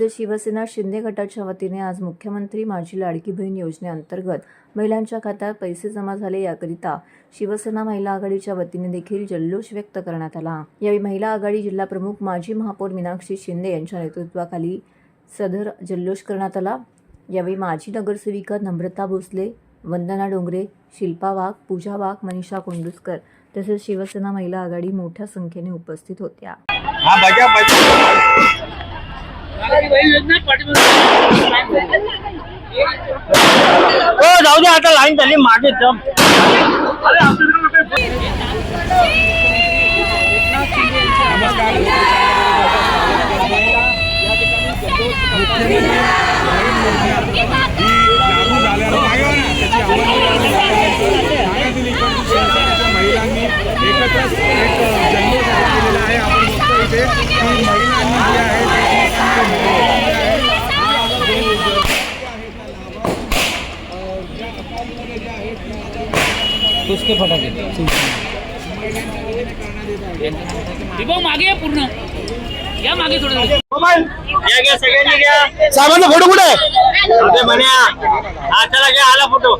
तर शिवसेना शिंदे गटाच्या वतीने आज मुख्यमंत्री माझी लाडकी बहीण योजनेअंतर्गत महिलांच्या खात्यात पैसे जमा झाले याकरिता शिवसेना महिला आघाडीच्या वतीने देखील जल्लोष व्यक्त करण्यात आला. यावेळी महिला आघाडी जिल्हा प्रमुख माजी महापौर मीनाक्षी शिंदे यांच्या नेतृत्वाखाली सदर जल्लोष करण्यात आला. यावेळी माजी नगरसेविका नम्रता भोसले वंदना डोंगरे शिल्पा वाघ पूजा वाघ मनीषा कोंडुसकर तसेच शिवसेना महिला आघाडी मोठ्या संख्येने उपस्थित होत्या. हो जाऊ दे आता लाईन झाली मागे जम लागू त्या उसके फटाके। मागे पूर्ण. या मागे थोडं घ्या घ्या सगळ्यांनी घ्या साहेबांचा फोटो कुठे आहे? म्हण्या हा चला घ्या आला फोटो.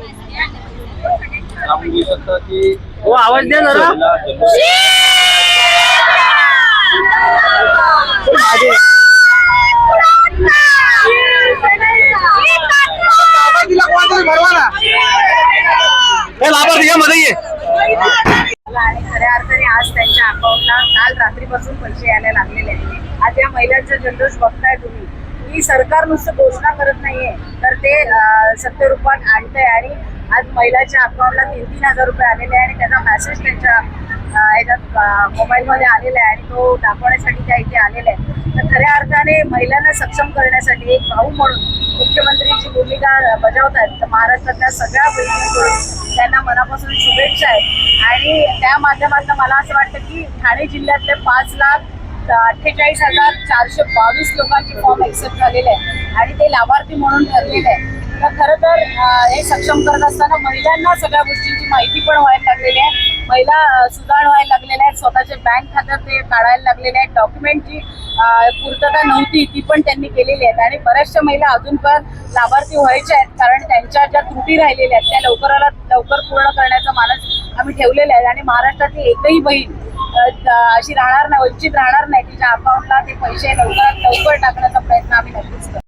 आपण बघू शकता की हो आवाज द्या जरा. हे मध्ये ये. आणि खऱ्या अर्थाने आज त्यांच्या अकाउंटला काल रात्रीपासून पैसे यायला लागलेले आहेत. आज या महिलांचा जल्लोष बघताय तुम्ही. की सरकार नुसतं घोषणा करत नाहीये. तर ते अं, सत्यरूपात आणतंय आणि आज महिलाच्या अकाउंटला तीन तीन हजार रुपये आलेले आहे आणि त्याचा मेसेज त्यांच्या याच्यात ह्याच्यात मोबाईलमध्ये आलेला आहे आणि तो दाखवण्यासाठी त्या इथे आलेला आहे तर महिलांना सक्षम करण्यासाठी एक भाऊ म्हणून मुख्यमंत्रीची भूमिका बजावत आहेत तर महाराष्ट्रातल्या सगळ्या बहिणींकडून त्यांना मनापासून शुभेच्छा आहेत. आणि त्या माध्यमातून मला असं वाटतं की ठाणे जिल्ह्यातले पाच लाख अठ्ठेचाळीस हजार चारशे बावीस लोकांचे फॉर्म एक्सेप्ट झालेले आहे. आणि ते लाभार्थी म्हणून ठरलेले आहे. तर खरं तर हे सक्षम करत असताना महिलांना सगळ्या गोष्टींची माहिती पण व्हायला लागलेली आहे. महिला सुधार व्हायला लागलेल्या स्वतःचे बँक खात्यात ते काढायला लागलेले आहेत. डॉक्युमेंटची पूर्तता नव्हती ती पण त्यांनी केलेली आहेत. आणि बऱ्याचशा महिला अजून पण लाभार्थी व्हायच्या आहेत. कारण त्यांच्या ज्या त्रुटी राहिलेल्या आहेत त्या लवकराला लवकर पूर्ण करण्याचा मानस आम्ही ठेवलेला आहे. आणि महाराष्ट्रातली एकही बहीण अशी राहणार नाही वंचित राहणार नाही. तिच्या अकाउंटला ते पैसे लवकरात लवकर टाकण्याचा प्रयत्न आम्ही नक्कीच करतो.